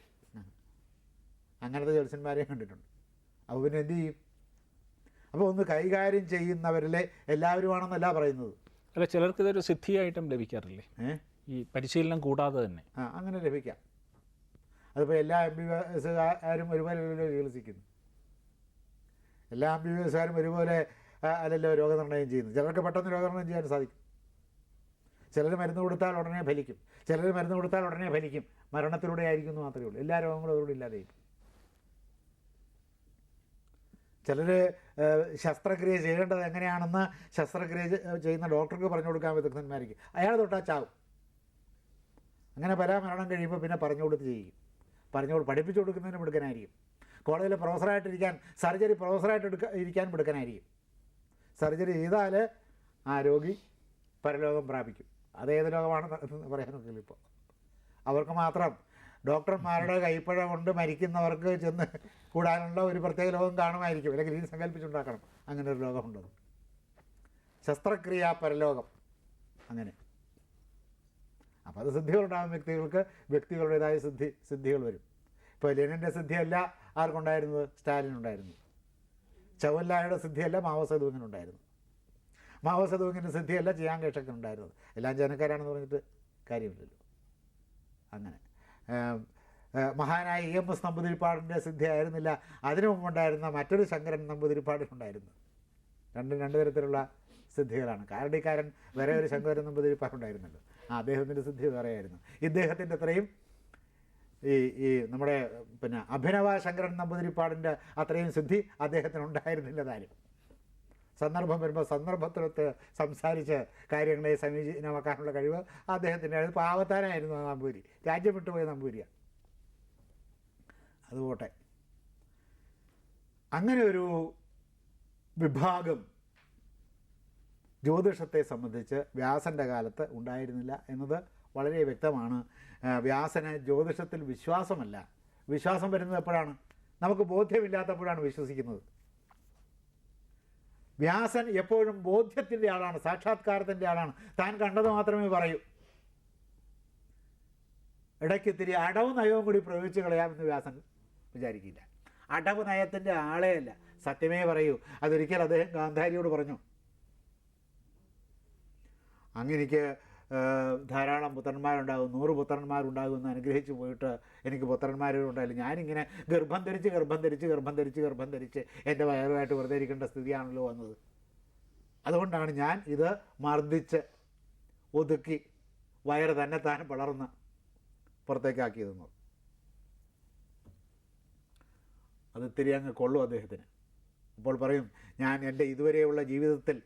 അങ്ങനത്തെ ജ്യോത്സ്യന്മാരെയും കണ്ടിട്ടുണ്ട്. അപ്പോൾ പിന്നെ എന്ത് ചെയ്യും? അപ്പോൾ ഒന്ന് കൈകാര്യം ചെയ്യുന്നവരിലെ എല്ലാവരുമാണെന്നല്ല പറയുന്നത്. അല്ല ചിലർക്ക് ഇതൊരു സിദ്ധിയായിട്ടും ലഭിക്കാറില്ലേ? ഈ പരിശീലനം കൂടാതെ തന്നെ. ആ അങ്ങനെ ലഭിക്കാം. അതിപ്പോൾ എല്ലാ എം ബി ബി എസുകാരും ഒരുപോലെയല്ലോ ചികിത്സിക്കുന്നു എല്ലാ എം ബി ബി എസുകാരും ഒരുപോലെ അല്ലല്ലോ രോഗനിർണയം ചെയ്യുന്നത്. ചിലർക്ക് പെട്ടെന്ന് രോഗനിർണയം ചെയ്യാൻ സാധിക്കും. ചിലർ മരുന്ന് കൊടുത്താൽ ഉടനെ ഫലിക്കും. ചിലർ മരുന്ന് കൊടുത്താൽ ഉടനെ ഫലിക്കും. മരണത്തിലൂടെ ആയിരിക്കും എന്ന് മാത്രമേ ഉള്ളൂ. എല്ലാ രോഗങ്ങളും അതോടെ ഇല്ലാതെയും ചിലർ ശസ്ത്രക്രിയ ചെയ്യേണ്ടത് എങ്ങനെയാണെന്ന് ശസ്ത്രക്രിയ ചെയ്യുന്ന ഡോക്ടർക്ക് പറഞ്ഞു കൊടുക്കാൻ വിദഗ്ധന്മാർക്ക് അയാൾ തൊട്ടാ ചാവും. അങ്ങനെ പല മരണം കഴിയുമ്പോൾ പിന്നെ പറഞ്ഞു കൊടുത്ത് ചെയ്യും. പറഞ്ഞു പഠിപ്പിച്ചു കൊടുക്കുന്നതിന് മിടുക്കനായിരിക്കും. കോളേജിൽ പ്രൊഫസറായിട്ടിരിക്കാൻ സർജറി പ്രൊഫസറായിട്ട് എടുക്ക ഇരിക്കാൻ മിടുക്കനായിരിക്കും. സർജറി ചെയ്താൽ ആ രോഗി പരലോകം പ്രാപിക്കും. അതേത് രോഗമാണെന്ന് പറയാനൊക്കില്ല ഇപ്പോൾ അവർക്ക് മാത്രം ഡോക്ടർമാരുടെ കൈപ്പഴ കൊണ്ട് മരിക്കുന്നവർക്ക് ചെന്ന് കൂടാനുള്ള ഒരു പ്രത്യേക ലോകം കാണുമായിരിക്കും. അല്ലെങ്കിൽ ഇത് സങ്കല്പിച്ചുണ്ടാക്കണം. അങ്ങനെ ഒരു ലോകമുണ്ടത് ശസ്ത്രക്രിയാ പരലോകം. അങ്ങനെ. അപ്പോൾ അത് സിദ്ധികളുണ്ടാകും വ്യക്തികൾക്ക്. വ്യക്തികളുടേതായ സിദ്ധി സിദ്ധികൾ വരും. ഇപ്പോൾ ലെനിന്റെ സിദ്ധിയല്ല ആർക്കുണ്ടായിരുന്നത്? സ്റ്റാലിനുണ്ടായിരുന്നു. ചവല്ലായുടെ സിദ്ധിയല്ല മാവസദൂങ്ങിനുണ്ടായിരുന്നു മാവസദൂങ്ങിന്റെ സിദ്ധിയല്ല ചെയ്യാൻ കേഷക്കിനുണ്ടായിരുന്നത് എല്ലാം ജനക്കാരാണെന്ന് പറഞ്ഞിട്ട് കാര്യമില്ലല്ലോ. അങ്ങനെ. മഹാനായ ഇ എം എസ് നമ്പൂതിരിപ്പാടിന്റെ സിദ്ധിയായിരുന്നില്ല അതിനു മുമ്പുണ്ടായിരുന്ന മറ്റൊരു ശങ്കരൻ നമ്പൂതിരിപ്പാടിനുണ്ടായിരുന്നു രണ്ടും രണ്ട് തരത്തിലുള്ള സിദ്ധികളാണ്. കാരടിക്കാരൻ വേറെ ഒരു ശങ്കരൻ നമ്പൂതിരിപ്പാടുണ്ടായിരുന്നല്ലോ ആ അദ്ദേഹത്തിന്റെ സിദ്ധി വേറെയായിരുന്നു. ഇദ്ദേഹത്തിന്റെ അത്രയും ഈ ഈ നമ്മുടെ പിന്നെ അഭിനവ ശങ്കരൻ നമ്പൂതിരിപ്പാടിന്റെ അത്രയും സിദ്ധി അദ്ദേഹത്തിന് ഉണ്ടായിരുന്നില്ല താനും സന്ദർഭം വരുമ്പോൾ സന്ദർഭത്തിലൊത്ത് സംസാരിച്ച് കാര്യങ്ങളെ സമീചീനമാക്കാനുള്ള കഴിവ് അദ്ദേഹത്തിന്റെ അത് പാവത്താനായിരുന്നു ആ നമ്പൂരി. രാജ്യം വിട്ടുപോയ നമ്പൂരിയാണ് അതുപോട്ടെ അങ്ങനെ ഒരു വിഭാഗം ജ്യോതിഷത്തെ സംബന്ധിച്ച് വ്യാസന്റെ കാലത്ത് ഉണ്ടായിരുന്നില്ല എന്നത് വളരെ വ്യക്തമാണ്. വ്യാസന് ജ്യോതിഷത്തിൽ വിശ്വാസമല്ല. വിശ്വാസം വരുന്നത് എപ്പോഴാണ്? നമുക്ക് ബോധ്യമില്ലാത്തപ്പോഴാണ് വിശ്വസിക്കുന്നത്. വ്യാസൻ എപ്പോഴും ബോധ്യത്തിന്റെ ആളാണ് സാക്ഷാത്കാരത്തിന്റെ ആളാണ്. താൻ കണ്ടത് മാത്രമേ പറയൂ. ഇടയ്ക്ക് ഇത്തിരി അടവ് നയവും കൂടി പ്രയോഗിച്ച് കളയാമെന്ന് വ്യാസൻ വിചാരിക്കില്ല. അടവ് നയത്തിന്റെ ആളേ അല്ല. സത്യമേ പറയൂ. അതൊരിക്കൽ അദ്ദേഹം ഗാന്ധാരിയോട് പറഞ്ഞു അങ്ങനെക്ക് ധാരാളം പുത്രന്മാരുണ്ടാകും നൂറ് പുത്രന്മാരുണ്ടാകും എന്ന് അനുഗ്രഹിച്ചു പോയിട്ട് എനിക്ക് പുത്രന്മാരുണ്ടായില്ല ഞാനിങ്ങനെ ഗർഭം ധരിച്ച് ഗർഭം ധരിച്ച് ഗർഭം ധരിച്ച് ഗർഭം ധരിച്ച് എന്റെ വയറുമായിട്ട് വെറുതെ ഇരിക്കേണ്ട സ്ഥിതിയാണല്ലോ വന്നത്. അതുകൊണ്ടാണ് ഞാൻ ഇത് മർദ്ദിച്ച് ഒതുക്കി വയറ് തന്നെ താൻ വളർന്ന് പുറത്തേക്കാക്കിയിരുന്നത് അത് ഇത്തിരി അങ്ങ് കൊള്ളും അദ്ദേഹത്തിന്. അപ്പോൾ പറയും ഞാൻ എന്റെ ഇതുവരെയുള്ള ജീവിതത്തിൽ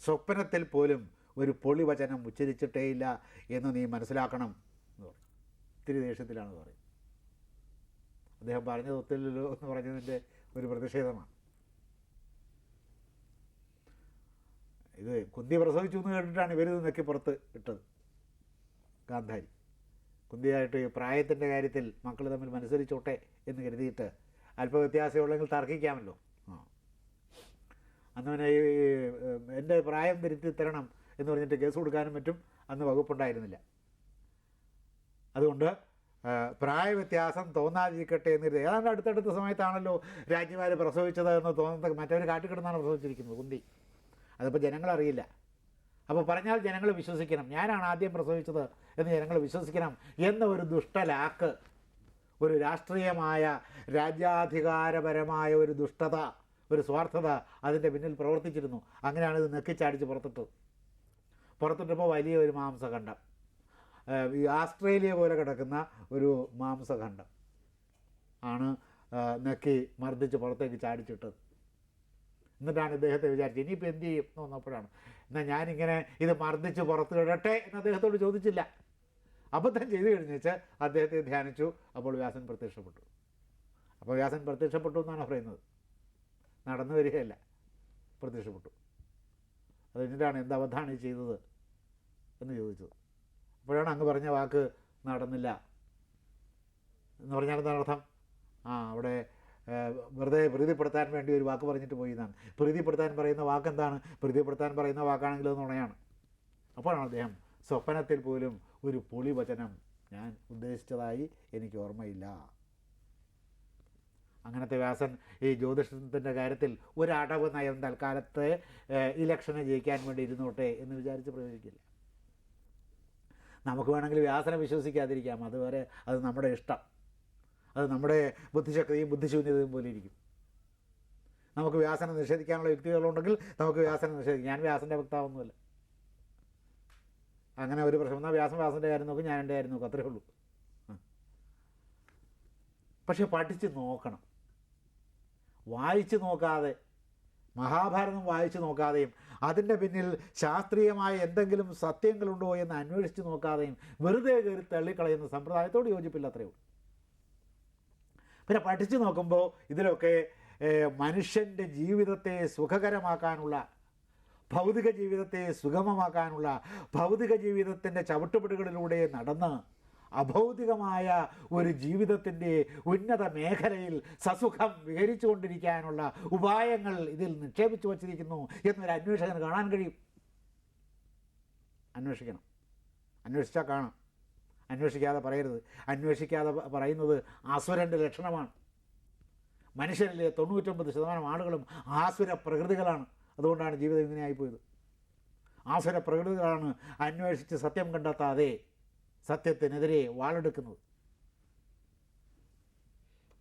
സ്വപ്നത്തിൽ പോലും ഒരു പൊളിവചനം ഉച്ചരിച്ചിട്ടേയില്ല എന്ന് നീ മനസ്സിലാക്കണം എന്ന് പറയും ഇത്തിരി ദേഷ്യത്തിലാണ് പറയും. അദ്ദേഹം പറഞ്ഞത് ഒത്തില്ലല്ലോ എന്ന് പറഞ്ഞതിന്റെ ഒരു പ്രതിഷേധമാണ്. ഇത് കുന്തി പ്രസവിച്ചു എന്ന് കേട്ടിട്ടാണ് ഇവരിത് നെക്കി പുറത്ത് ഇട്ടത് ഗാന്ധാരി. കുന്തിയായിട്ട് പ്രായത്തിന്റെ കാര്യത്തിൽ മക്കൾ തമ്മിൽ മത്സരിച്ചോട്ടെ എന്ന് കരുതിയിട്ട് അല്പ വ്യത്യാസമുള്ളെങ്കിൽ തർക്കിക്കാമല്ലോ. ആ. അന്നവനെ എന്റെ പ്രായം തിരുത്തി തരണം എന്ന് പറഞ്ഞിട്ട് കേസ് കൊടുക്കാനും മറ്റും അന്ന് വകുപ്പുണ്ടായിരുന്നില്ല. അതുകൊണ്ട് പ്രായവ്യത്യാസം തോന്നാതിരിക്കട്ടെ എന്ന് കരുതി ഏതാണ്ട് അടുത്തടുത്ത സമയത്താണല്ലോ രാജ്ഞിമാർ പ്രസവിച്ചത് എന്ന് തോന്നുന്നത്. മറ്റവർ കാട്ടിക്കിടന്നാണ് പ്രസവിച്ചിരിക്കുന്നത് കുന്തി. അതിപ്പോൾ ജനങ്ങളറിയില്ല. അപ്പോൾ പറഞ്ഞാൽ ജനങ്ങൾ വിശ്വസിക്കണം. ഞാനാണ് ആദ്യം പ്രസവിച്ചത് എന്ന് ജനങ്ങൾ വിശ്വസിക്കണം എന്ന ഒരു ദുഷ്ടലാക്ക് ഒരു രാഷ്ട്രീയമായ രാജ്യാധികാരപരമായ ഒരു ദുഷ്ടത ഒരു സ്വാർത്ഥത അതിന്റെ പിന്നിൽ പ്രവർത്തിച്ചിരുന്നു. അങ്ങനെയാണ് ഇത് നെക്കിച്ചാടിച്ച് പുറത്തിട്ടത്. പുറത്തിട്ടപ്പോൾ വലിയ ഒരു മാംസഖണ്ഡം ഈ ആസ്ട്രേലിയ പോലെ കിടക്കുന്ന ഒരു മാംസഖണ്ഡം ആണ് നക്കി മർദ്ദിച്ച് പുറത്തേക്ക് ചാടിച്ചിട്ടത്. എന്നിട്ടാണ് ഇദ്ദേഹത്തെ വിചാരിച്ചത് ഇനിയിപ്പോൾ എന്ത് ചെയ്യും? എന്ന് വന്നപ്പോഴാണ് എന്നാൽ ഞാനിങ്ങനെ ഇത് മർദ്ദിച്ച് പുറത്ത് കിടട്ടെ എന്ന് അദ്ദേഹത്തോട് ചോദിച്ചില്ല. അബദ്ധം ചെയ്തു കഴിഞ്ഞേച്ച് അദ്ദേഹത്തെ ധ്യാനിച്ചു. അപ്പോൾ വ്യാസൻ പ്രത്യക്ഷപ്പെട്ടു. അപ്പോൾ വ്യാസൻ പ്രത്യക്ഷപ്പെട്ടു എന്നാണ് പറയുന്നത്. നടന്നു വരികയല്ല. പ്രത്യക്ഷപ്പെട്ടു. അത് എന്ത് അബദ്ധമാണ് ഈ ചെയ്തത് എന്ന് ചോദിച്ചത്. അപ്പോഴാണ് അങ്ങ് പറഞ്ഞ വാക്ക് നടന്നില്ല. എന്ന് പറഞ്ഞാൽ എന്താണ് അർത്ഥം? ആ അവിടെ വെറുതെ പ്രീതിപ്പെടുത്താൻ വേണ്ടി ഒരു വാക്ക് പറഞ്ഞിട്ട് പോയി എന്നാണ്. പ്രീതിപ്പെടുത്താൻ പറയുന്ന വാക്ക് എന്താണ്? പ്രീതിപ്പെടുത്താൻ പറയുന്ന വാക്കാണെങ്കിൽ അത് നുണയാണ്. അപ്പോഴാണ് അദ്ദേഹം സ്വപ്നത്തിൽ പോലും ഒരു പൊളി വചനം ഞാൻ ഉദ്ദേശിച്ചതായി എനിക്ക് ഓർമ്മയില്ല. അങ്ങനത്തെ വ്യാസൻ ഈ ജ്യോതിഷത്തിന്റെ കാര്യത്തിൽ ഒരടവ് നയം തൽക്കാലത്തെ ഇലക്ഷനെ ജയിക്കാൻ വേണ്ടി ഇരുന്നോട്ടെ എന്ന് വിചാരിച്ച് പ്രയോഗിക്കില്ല. നമുക്ക് വേണമെങ്കിൽ വ്യാസനെ വിശ്വസിക്കാതിരിക്കാം. അതുവരെ അത് നമ്മുടെ ഇഷ്ടം. അത് നമ്മുടെ ബുദ്ധിശക്തിയും ബുദ്ധിശൂന്യതയും പോലെ ഇരിക്കും. നമുക്ക് വ്യാസനെ നിഷേധിക്കാനുള്ള യുക്തികളുണ്ടെങ്കിൽ നമുക്ക് വ്യാസനെ നിഷേധിക്കാം. ഞാൻ വ്യാസന്റെ വക്താവൊന്നുമല്ല അങ്ങനെ ഒരു പ്രശ്നം എന്നാൽ വ്യാസം വ്യാസന്റെ കാര്യം നോക്കും ഞാൻ എന്റെ കാര്യം നോക്കും. അത്രേ ഉള്ളൂ. പക്ഷെ പഠിച്ച് നോക്കണം. വായിച്ച് നോക്കാതെ മഹാഭാരതം വായിച്ചു നോക്കാതെയും അതിന്റെ പിന്നിൽ ശാസ്ത്രീയമായ എന്തെങ്കിലും സത്യങ്ങളുണ്ടോ എന്ന് അന്വേഷിച്ച് നോക്കാതെയും വെറുതെ കയറി തള്ളിക്കളയുന്ന സമ്പ്രദായത്തോട് യോജിപ്പില്ല അത്രയേ ഉള്ളൂ. പിന്നെ പഠിച്ചു നോക്കുമ്പോൾ ഇതിലൊക്കെ മനുഷ്യന്റെ ജീവിതത്തെ സുഖകരമാക്കാനുള്ള ഭൗതിക ജീവിതത്തെ സുഗമമാക്കാനുള്ള ഭൗതിക ജീവിതത്തിന്റെ ചവിട്ടുപടികളിലൂടെ നടന്ന് അഭൗതികമായ ഒരു ജീവിതത്തിന്റെ ഉന്നത മേഖലയിൽ സസുഖം വിഹരിച്ചുകൊണ്ടിരിക്കാനുള്ള ഉപായങ്ങൾ ഇതിൽ നിക്ഷേപിച്ചു വച്ചിരിക്കുന്നു എന്നൊരു അന്വേഷകന് കാണാൻ കഴിയും. അന്വേഷിക്കണം. അന്വേഷിച്ചാൽ കാണാം. അന്വേഷിക്കാതെ പറയരുത്. അന്വേഷിക്കാതെ പറയുന്നത് അസുരന്റെ ലക്ഷണമാണ്. മനുഷ്യരിലെ തൊണ്ണൂറ്റൊമ്പത് ശതമാനം ആളുകളും ആസുര പ്രകൃതികളാണ് അതുകൊണ്ടാണ് ജീവിതം ഇങ്ങനെ ആയിപ്പോയത് ആസുര പ്രകൃതികളാണ് അന്വേഷിച്ച് സത്യം കണ്ടെത്താതെ സത്യത്തിനെതിരെ വാളെടുക്കുന്നത്.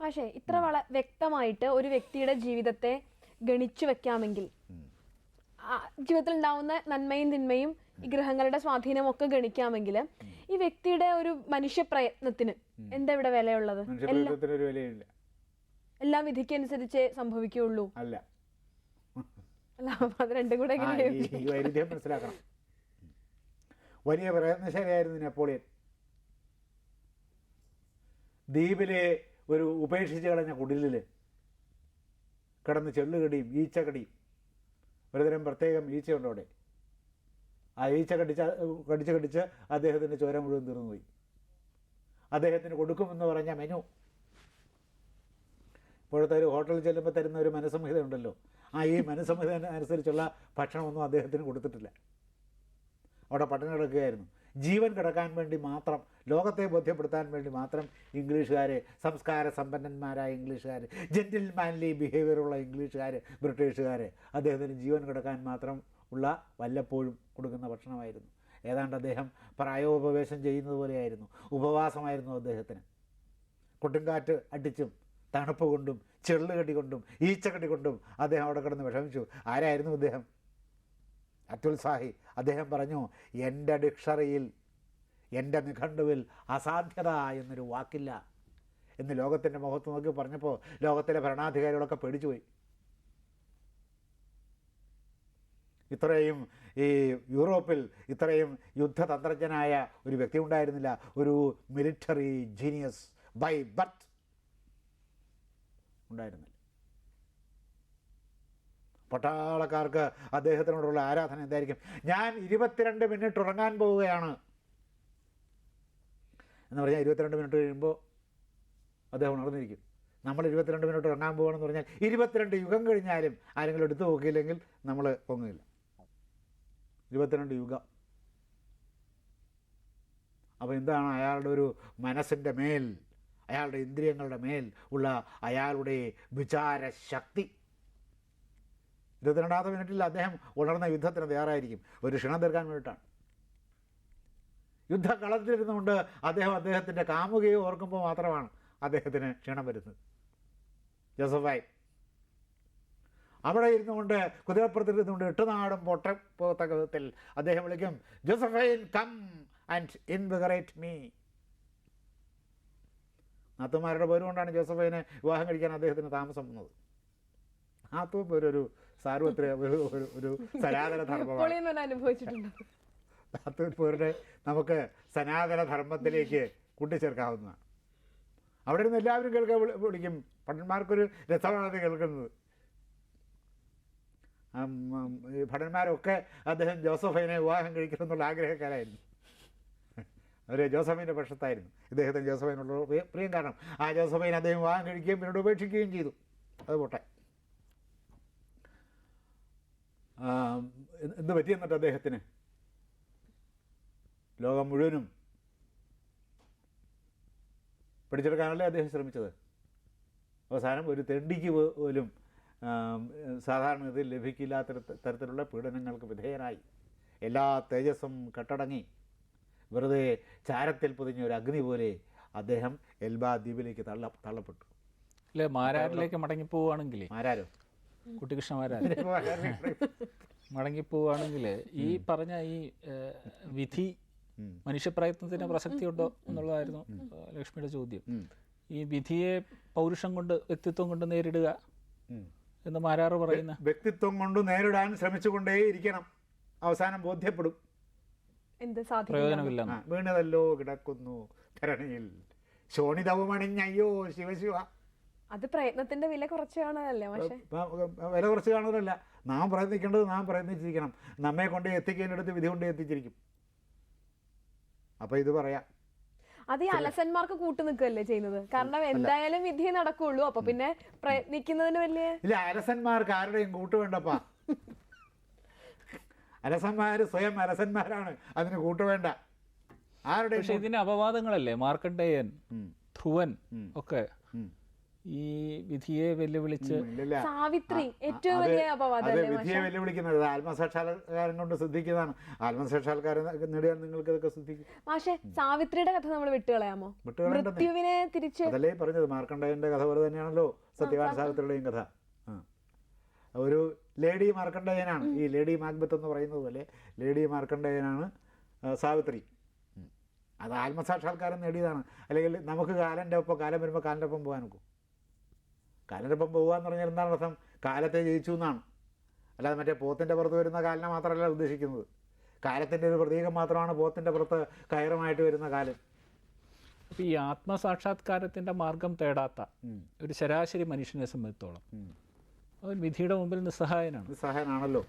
പക്ഷേ ഇത്ര വള വ്യക്തമായിട്ട് ഒരു വ്യക്തിയുടെ ജീവിതത്തെ ഗണിച്ചു വെക്കാമെങ്കിൽ ജീവിതത്തിൽ ഉണ്ടാവുന്ന നന്മയും തിന്മയും ഈ ഗ്രഹങ്ങളുടെ സ്വാധീനം ഒക്കെ ഗണിക്കാമെങ്കിൽ ഈ വ്യക്തിയുടെ ഒരു മനുഷ്യ പ്രയത്നത്തിന് എന്താ ഇവിടെ വിലയുള്ളത്? എല്ലാം വിധിക്കനുസരിച്ച് സംഭവിക്കുകയുള്ളൂ. അല്ല. അല്ല അത് രണ്ടും കൂടെ മനസ്സിലാക്കണം. വലിയ പ്രയത്നശാലിയായിരുന്നു നെപ്പോളിയൻ ദ്വീപിലെ ഒരു ഉപേക്ഷിച്ച് കളഞ്ഞ കുടിലിൽ കിടന്ന് ചെള്ളുകടിയും ഈച്ചകടിയും. ഒരുതരം പ്രത്യേകം ഈച്ചയുണ്ട് അവിടെ. ആ ഈച്ച കടിച്ച കടിച്ച് കടിച്ച് അദ്ദേഹത്തിന്റെ ചോര മുഴുവൻ തീർന്നുപോയി. അദ്ദേഹത്തിന് കൊടുക്കുമെന്ന് പറഞ്ഞ മെനു. ഇപ്പോഴത്തെ ഒരു ഹോട്ടലിൽ ചെല്ലുമ്പോൾ തരുന്ന ഒരു മനസ്സംഹിത ഉണ്ടല്ലോ. ആ ഈ മനസ്സംഹിത അനുസരിച്ചുള്ള ഭക്ഷണമൊന്നും അദ്ദേഹത്തിന് കൊടുത്തിട്ടില്ല. അവിടെ പട്ടണം കിടക്കുകയായിരുന്നു. ജീവൻ കിടക്കാൻ വേണ്ടി മാത്രം ലോകത്തെ ബോധ്യപ്പെടുത്താൻ വേണ്ടി മാത്രം ഇംഗ്ലീഷുകാർ സംസ്കാര സമ്പന്നന്മാരായ ഇംഗ്ലീഷുകാർ ജെന്റിൽമാൻലി ബിഹേവിയറുള്ള ഇംഗ്ലീഷുകാർ ബ്രിട്ടീഷുകാർ അദ്ദേഹത്തിന് ജീവൻ കിടക്കാൻ മാത്രം ഉള്ള വല്ലപ്പോഴും കൊടുക്കുന്ന ഭക്ഷണമായിരുന്നു. ഏതാണ്ട് അദ്ദേഹം പ്രായോപവേശം ചെയ്യുന്നത് പോലെയായിരുന്നു. ഉപവാസമായിരുന്നു അദ്ദേഹത്തിന്. കൊട്ടുംകാറ്റ് അടിച്ചും തണുപ്പ് കൊണ്ടും ചെള്ള് കെട്ടിക്കൊണ്ടും ഈച്ചക്കട്ടി കൊണ്ടും അദ്ദേഹം അവിടെ കിടന്ന് വിഷമിച്ചു. ആരായിരുന്നു അദ്ദേഹം അത്യുത്സാഹി. അദ്ദേഹം പറഞ്ഞു എന്റെ ഡിക്ഷണറിയിൽ എന്റെ നിഘണ്ടുവിൽ അസാധ്യത എന്നൊരു വാക്കില്ല. എന്ന് ലോകത്തിന്റെ മുഖത്ത് നോക്കി പറഞ്ഞപ്പോൾ ലോകത്തിലെ ഭരണാധികാരികളൊക്കെ പേടിച്ചുപോയി. ഇത്രയും ഈ യൂറോപ്പിൽ ഇത്രയും യുദ്ധതന്ത്രജ്ഞനായ ഒരു വ്യക്തി ഉണ്ടായിരുന്നില്ല. ഒരു മിലിറ്ററി ജീനിയസ് ബൈ ബർത്ത് ഉണ്ടായിരുന്നില്ല. പട്ടാളക്കാർക്ക് അദ്ദേഹത്തിനോടുള്ള ആരാധന എന്തായിരിക്കും? ഞാൻ ഇരുപത്തിരണ്ട് മിനിറ്റ് ഉറങ്ങാൻ പോവുകയാണ്. എന്ന് പറഞ്ഞാൽ ഇരുപത്തിരണ്ട് മിനിറ്റ് കഴിയുമ്പോൾ അദ്ദേഹം ഉണർന്നിരിക്കും. നമ്മൾ ഇരുപത്തിരണ്ട് മിനിറ്റ് ഉറങ്ങാൻ പോകണമെന്ന് പറഞ്ഞാൽ ഇരുപത്തിരണ്ട് യുഗം കഴിഞ്ഞാലും ആരെങ്കിലും എടുത്തു നോക്കിയില്ലെങ്കിൽ നമ്മൾ പൊങ്ങില്ല ഇരുപത്തിരണ്ട് യുഗം. അപ്പോൾ എന്താണ് അയാളുടെ ഒരു മനസ്സിന്റെ മേൽ അയാളുടെ ഇന്ദ്രിയങ്ങളുടെ മേൽ ഉള്ള അയാളുടെ വിചാരശക്തി? ഇരുപത്തിരണ്ടാമത്തെ മിനിറ്റിൽ അദ്ദേഹം ഉണർന്ന യുദ്ധത്തിന് തയ്യാറായിരിക്കും. ഒരു ക്ഷണം തീർക്കാൻ വേണ്ടിയിട്ടാണ്. യുദ്ധകളത്തിലിരുന്നുകൊണ്ട് അദ്ദേഹം അദ്ദേഹത്തിന്റെ കാമുകയെ ഓർക്കുമ്പോൾ മാത്രമാണ് അദ്ദേഹത്തിന് ക്ഷീണം വരുന്നത്. ജോസഫായി. അവിടെ ഇരുന്നുകൊണ്ട് കുതിരപ്പുറത്തിരുന്നുകൊണ്ട് എട്ടുനാടും പൊട്ട പോത്തക വിധത്തിൽ അദ്ദേഹം വിളിക്കും Josephine come and invigorate me. നാത്തുമാരുടെ പേര് കൊണ്ടാണ് ജോസഫൈനെ വിവാഹം കഴിക്കാൻ അദ്ദേഹത്തിന് താമസം വന്നത്. നാത്തു ഒരു സാർവത്രിക ഒരു ഒരു- സനാതന ധർമ്മമാണ്. അനുഭവിച്ചിട്ടുണ്ട്? നാത്തൂർ പേരുടെ നമുക്ക് സനാതന ധർമ്മത്തിലേക്ക് കൂട്ടിച്ചേർക്കാവുന്നതാണ്. അവിടെ നിന്ന് എല്ലാവരും കേൾക്കാൻ വിളി- വിളിക്കും. ഭടന്മാർക്കൊരു രസമാണ് അത് കേൾക്കുന്നത് ഈ ഭടന്മാരൊക്കെ അദ്ദേഹം ജോസഫൈനെ വിവാഹം കഴിക്കണം എന്നുള്ള ആഗ്രഹക്കാരായിരുന്നു. അവർ ജോസഫൈന്റെ പക്ഷത്തായിരുന്നു. ഇദ്ദേഹത്തിന് ജോസഫൈനുള്ള പ്രിയം കാരണം ആ ജോസഫൈൻ അദ്ദേഹം വിവാഹം കഴിക്കുകയും പിന്നീട് ഉപേക്ഷിക്കുകയും ചെയ്തു. അത് പോട്ടെ. എന്ത് പറ്റിയെന്നിട്ട് പറ്റി അദ്ദേഹത്തിന്? ലോകം മുഴുവനും പിടിച്ചെടുക്കാനല്ലേ അദ്ദേഹം ശ്രമിച്ചത്? അവസാനം ഒരു തെണ്ടിക്ക് പോലും സാധാരണ ഇതിൽ ലഭിക്കില്ലാത്ത തരത്തിലുള്ള പീഡനങ്ങൾക്ക് വിധേയനായി. എല്ലാ തേജസ്സും കെട്ടടങ്ങി. വെറുതെ ചാരത്തിൽ പൊതിഞ്ഞ ഒരു അഗ്നി പോലെ അദ്ദേഹം എൽബാ ദ്വീപിലേക്ക് തള്ള തള്ളപ്പെട്ടു. അല്ലെ മാരാരിലേക്ക് മടങ്ങിപ്പോവുകയാണെങ്കിൽ ആരാരോ കുട്ടികൃഷ്ണ മാരാർ മടങ്ങിപ്പോവുകയാണെങ്കിൽ ഈ പറഞ്ഞ ഈ വിധി. മനുഷ്യപ്രയത്നത്തിന് പ്രസക്തിയുണ്ടോ എന്നുള്ളതായിരുന്നു ലക്ഷ്മിയുടെ ചോദ്യം. ഈ വിധിയെ പൗരുഷം കൊണ്ട് വ്യക്തിത്വം കൊണ്ട് നേരിടുക. എന്ന് മാരാറ് പറയുന്ന വ്യക്തിത്വം കൊണ്ട് നേരിടാൻ ശ്രമിച്ചുകൊണ്ടേ ഇരിക്കണം. അവസാനം ബോധ്യപ്പെടും. എന്ത് സാധിക്കും വീണതല്ലോ കിടക്കുന്നു ധരണിയിൽ. ശോണിതവുമണിഞ്ഞയ്യോ ശിവശിവ അത് പ്രയത്നത്തിന്റെ വില കുറച്ചാണല്ലേ പക്ഷെ? വില കുറച്ച് കാണുന്നതല്ല. നാം പ്രയത്നിക്കേണ്ടത് നാം പ്രയത്നിച്ചിരിക്കണം. നമ്മെ കൊണ്ട് എത്തിക്കേണ്ടടുത്ത് വിധി കൊണ്ട് എത്തിച്ചിരിക്കും. അപ്പോൾ ഇത് പറയാം. അത് ഈ അലസന്മാർക്ക് കൂട്ടു നിൽക്കുകയല്ലേ ചെയ്യുന്നത്? കാരണം എന്തായാലും വിധി നടക്കുള്ളൂ. അപ്പൊ പിന്നെ പ്രയത്നിക്കുന്നതിന് വലിയ ഇല്ല അലസന്മാർക്ക് ആരുടെയും കൂട്ടു വേണ്ടപ്പാ? അലസന്മാർ സ്വയം അലസന്മാരാണ്. അതിന് കൂട്ടു വേണ്ട. ആരുടെ പക്ഷെ ഇതിന് അപവാദങ്ങളല്ലേ? മാർക്കണ്ടേയൻ. ധ്രുവൻ ഒക്കെ. ഈ വിധിയെ വെല്ലുവിളിച്ച് സാവിത്രി ഏറ്റവും വലിയ അപവാദം വിധിയെ വെല്ലുവിളിക്കുന്നത്. ആത്മസാക്ഷാത്കാരം കൊണ്ട് ശ്രദ്ധിക്കുന്നതാണ് ആത്മസാക്ഷാത്കാരം നേടിയാൽ നിങ്ങൾക്ക് ഇതൊക്കെ ശ്രദ്ധിക്കും മാഷെ സാവിത്രിയുടെ കഥ നമ്മൾ വിട്ടുകളയാമോ. മൃത്യുവിനെ തിരിച്ച് അതല്ലേ പറഞ്ഞത്. മാർക്കണ്ഡയന്റെ കഥ പോലെ തന്നെയാണല്ലോ സത്യവാൻ സാവിത്രിയുടെയും കഥ. ഒരു ലേഡി മാർക്കണ്ഡയനാണ് ഈ ലേഡി മാക്ബത്ത് എന്ന് പറയുന്നത് പോലെ ലേഡി മാർക്കണ്ഡയനാണ് സാവിത്രി. അത് ആത്മസാക്ഷാത്കാരം നേടിയതാണ്. അല്ലെങ്കിൽ നമുക്ക് കാലന്റെ ഒപ്പം കാലം വരുമ്പോൾ കാലിന്റെ ഒപ്പം പോകാൻ നോക്കും കാലിന്റെ പോവുക പോകുക എന്ന് പറഞ്ഞാൽ എന്താണ് അർത്ഥം? കാലത്തെ ജയിച്ചു എന്നാണ്. അല്ലാതെ മറ്റേ പോത്തിന്റെ പുറത്ത് വരുന്ന കാലിനെ മാത്രമല്ല ഉദ്ദേശിക്കുന്നത്. കാലത്തിന്റെ ഒരു പ്രതീകം മാത്രമാണ് പോത്തിന്റെ പുറത്ത് കയറുമായിട്ട് വരുന്ന കാലം. അപ്പം ഈ ആത്മസാക്ഷാത്കാരത്തിന്റെ മാർഗം തേടാത്ത ഒരു ശരാശരി മനുഷ്യനെ സംബന്ധിച്ചോളം. അവൻ വിധിയുടെ മുമ്പിൽ നിസ്സഹായനാണ്. നിസ്സഹായനാണല്ലോ.